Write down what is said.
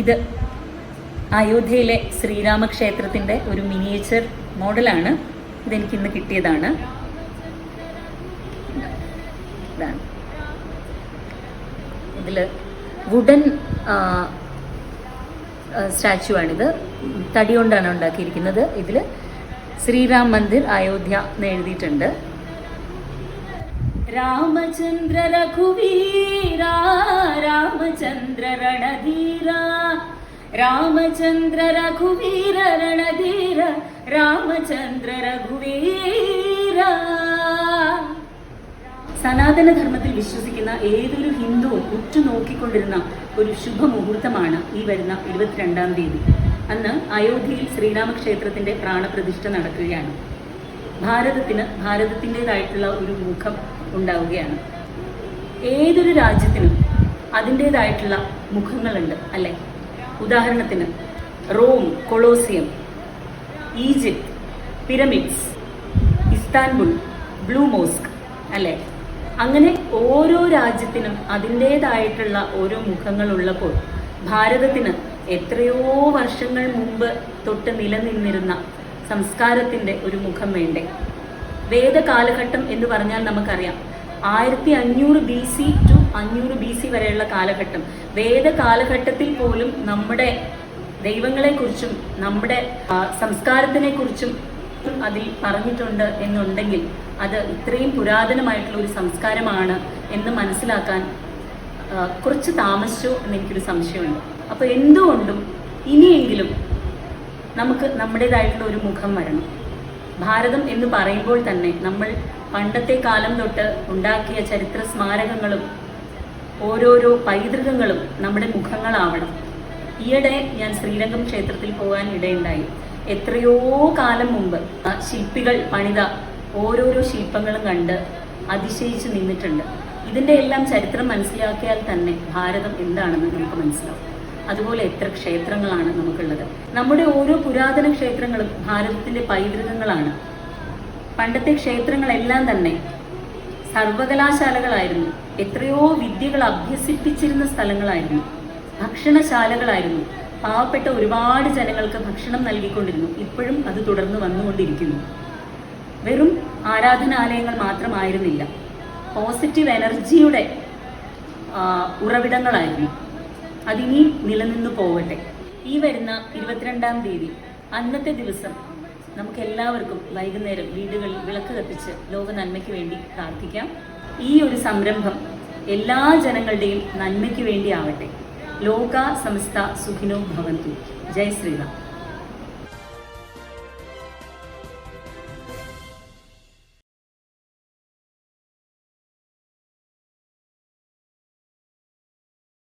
ഇത് അയോധ്യയിലെ ശ്രീരാമക്ഷേത്രത്തിന്റെ ഒരു മിനിയേച്ചർ മോഡലാണ് ഇതെനിക്ക് ഇന്ന് കിട്ടിയതാണ്. ഇതാണ്. ഇതിൽ വുഡൻ സ്റ്റാച്ചു ആണിത്. തടി കൊണ്ടാണ് ഉണ്ടാക്കിയിരിക്കുന്നത്. ഇതിൽ ശ്രീരാം മന്ദിർ അയോധ്യ എന്ന് എഴുതിയിട്ടുണ്ട്. രാമചന്ദ്ര രഘുവീര രാമചന്ദ്ര രണധീര രാമചന്ദ്ര രഘുവീര രണധീര രാമചന്ദ്ര രഘുവീര. സനാതന ധർമ്മത്തിൽ വിശ്വസിക്കുന്ന ഏതൊരു ഹിന്ദുവും ഉറ്റുനോക്കിക്കൊണ്ടിരുന്ന ഒരു ശുഭമുഹൂർത്തമാണ് ഈ വരുന്ന ഇരുപത്തിരണ്ടാം തീയതി. അന്ന് അയോധ്യയിൽ ശ്രീരാമക്ഷേത്രത്തിന്റെ പ്രാണപ്രതിഷ്ഠ നടക്കുകയാണ്. ഭാരതത്തിന് ഭാരതത്തിന്റെതായിട്ടുള്ള ഒരു മുഖം ഉണ്ടാവുകയാണ്. ഏതൊരു രാജ്യത്തിനും അതിന്റെതായിട്ടുള്ള മുഖങ്ങളുണ്ട് അല്ലെ? ഉദാഹരണത്തിന് Rome Colosseum Egypt pyramids Istanbul blue mosque അല്ലെ? അങ്ങനെ ഓരോ രാജ്യത്തിനും അതിന്റെതായിട്ടുള്ള ഓരോ മുഖങ്ങളുള്ളപ്പോൾ ഭാരതത്തിന് എത്രയോ വർഷങ്ങൾ മുമ്പ് തൊട്ട് നിലനിന്നിരുന്ന സംസ്കാരത്തിന്റെ ഒരു മുഖം വേണ്ടേ? വേദകാലഘട്ടം എന്ന് പറഞ്ഞാൽ നമുക്കറിയാം. ആയിരത്തി അഞ്ഞൂറ് ബി സി ടു അഞ്ഞൂറ് ബി സി വരെയുള്ള കാലഘട്ടം. വേദകാലഘട്ടത്തിൽ പോലും നമ്മുടെ ദൈവങ്ങളെക്കുറിച്ചും നമ്മുടെ സംസ്കാരത്തിനെക്കുറിച്ചും അതിൽ പറഞ്ഞിട്ടുണ്ട് എന്നുണ്ടെങ്കിൽ അത് ഇത്രയും പുരാതനമായിട്ടുള്ള ഒരു സംസ്കാരമാണ് എന്ന് മനസ്സിലാക്കാൻ കുറച്ച് താമസിച്ചു എന്ന് എനിക്കൊരു സംശയമുണ്ട്. അപ്പൊ എന്തുകൊണ്ടും ഇനിയെങ്കിലും നമുക്ക് നമ്മുടേതായിട്ടുള്ള ഒരു മുഖം വരണം. ഭാരതം എന്ന് പറയുമ്പോൾ തന്നെ നമ്മൾ പണ്ടത്തെ കാലം തൊട്ട് ഉണ്ടാക്കിയ ചരിത്ര സ്മാരകങ്ങളും ഓരോരോ പൈതൃകങ്ങളും നമ്മുടെ മുഖങ്ങളാവണം. ഈയിടെ ഞാൻ ശ്രീരംഗം ക്ഷേത്രത്തിൽ പോകാൻ ഇടയുണ്ടായി. എത്രയോ കാലം മുമ്പ് ശില്പികൾ പണിത ഓരോരോ ശില്പങ്ങളും കണ്ട് അതിശയിച്ച് നിന്നിട്ടുണ്ട്. ഇതിന്റെ എല്ലാം ചരിത്രം മനസ്സിലാക്കിയാൽ തന്നെ ഭാരതം എന്താണെന്ന് നമുക്ക് മനസ്സിലാവും. അതുപോലെ എത്ര ക്ഷേത്രങ്ങളാണ് നമുക്കുള്ളത്. നമ്മുടെ ഓരോ പുരാതന ക്ഷേത്രങ്ങളും ഭാരതത്തിന്റെ പൈതൃകങ്ങളാണ്. പണ്ടത്തെ ക്ഷേത്രങ്ങളെല്ലാം തന്നെ സർവകലാശാലകളായിരുന്നു. എത്രയോ വിദ്യകൾ അഭ്യസിപ്പിച്ചിരുന്ന സ്ഥലങ്ങളായിരുന്നു. ഭക്ഷണശാലകളായിരുന്നു. പാവപ്പെട്ട ഒരുപാട് ജനങ്ങൾക്ക് ഭക്ഷണം നൽകിക്കൊണ്ടിരുന്നു. ഇപ്പോഴും അത് തുടർന്ന് വന്നുകൊണ്ടിരിക്കുന്നു. വെറും ആരാധനാലയങ്ങൾ മാത്രമായിരുന്നില്ല. പോസിറ്റീവ് എനർജിയുടെ ഉറവിടങ്ങളായിരുന്നു. അതിനി നിലനിന്നു പോവട്ടെ ഈ വരുന്ന ഇരുപത്തിരണ്ടാം തീയതി അന്നത്തെ ദിവസം നമുക്ക് എല്ലാവർക്കും വൈകുന്നേരം വീടുകളിൽ വിളക്ക് കത്തിച്ച് ലോക നന്മയ്ക്ക് വേണ്ടി പ്രാർത്ഥിക്കാം. ഈ ഒരു സംരംഭം എല്ലാ ജനങ്ങളുടെയും നന്മയ്ക്ക് വേണ്ടി ആവട്ടെ. ലോക സമസ്ത സുഖിനോ ഭവന്തു. ജയ് ശ്രീറാം.